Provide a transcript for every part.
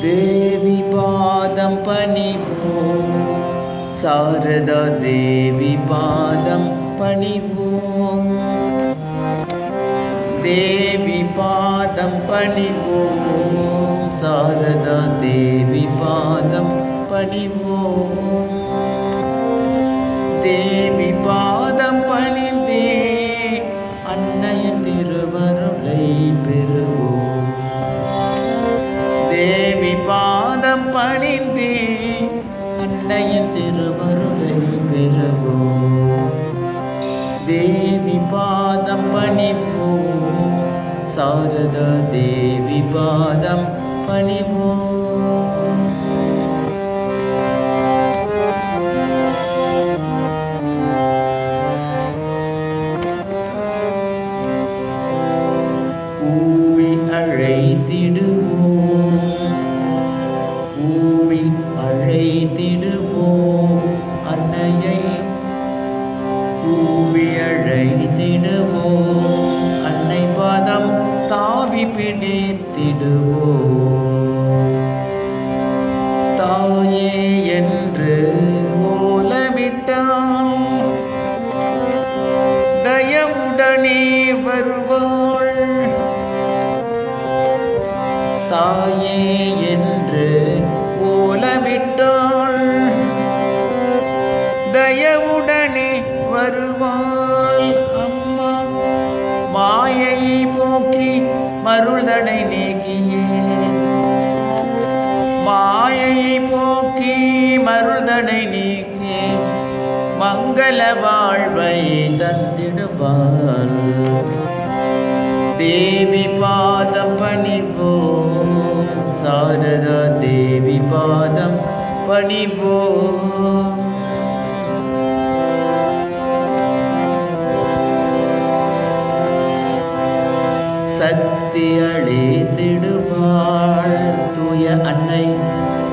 தேவி பாதம் பணிவோம். சாரதா தேவி பாதம் பணிவோம். தேவி பாதம் பணிவோம். சாரதா தேவி பாதம் பணிவோம். தேவி பா உள்ளம் பணிந்தே அன்னையின் திருவருளை பெறுவோம். தேவி பாதம் பணிந்தே அன்னையின் திருவருளை பெறுவோம். தேவி பாதம் பணிப்போம் சாரதா தேவி பாதம் பணிவோம். அழைத்திடுவோம். அன்னையை கூவி அழைத்திடுவோம். அன்னை பாதம் தாவி பிடித்திடுவோம் வருவாள் அம்மா. மாயை போக்கி மருள்தடை நீக்கியே. மாயை போக்கி மருள்தடை நீக்கி மங்கள வாழ்வை தந்திடுவாள் தேவி பாதம் பணிவோம் சாரதா தேவி பாதம் பணிவோம் சக்தி அழித்திடுவாள் தூய அன்னை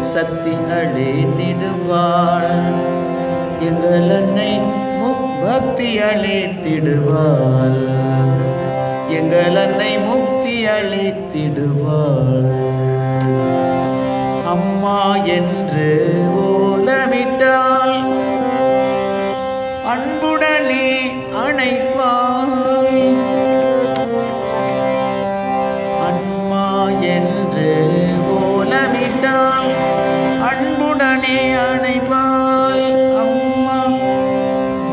சக்தி அழித்திடுவாள் எங்கள் அன்னை முக்பக்தி அழித்திடுவாள் எங்கள் அன்னை முக்தி அளித்திடுவாள் அம்மா என்று அன்புடனே அணைப்பால் அம்மா.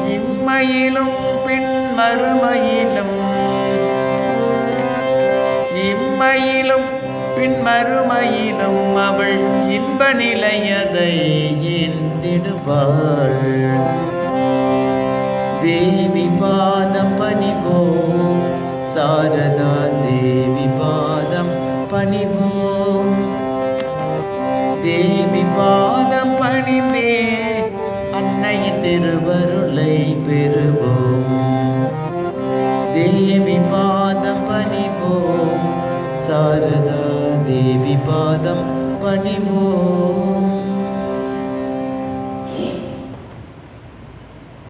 இம்மையிலும் பின் மறுமையிலும். இம்மையிலும் பின் மறுமையிலும் அவள் இன்ப நிலையதை ஈண்டிடுவாள் தேவி பா திருவருளை பெறுவோம். தேவி பாதம் பணிவோம். சாரதா தேவி பாதம் பணிவோம்.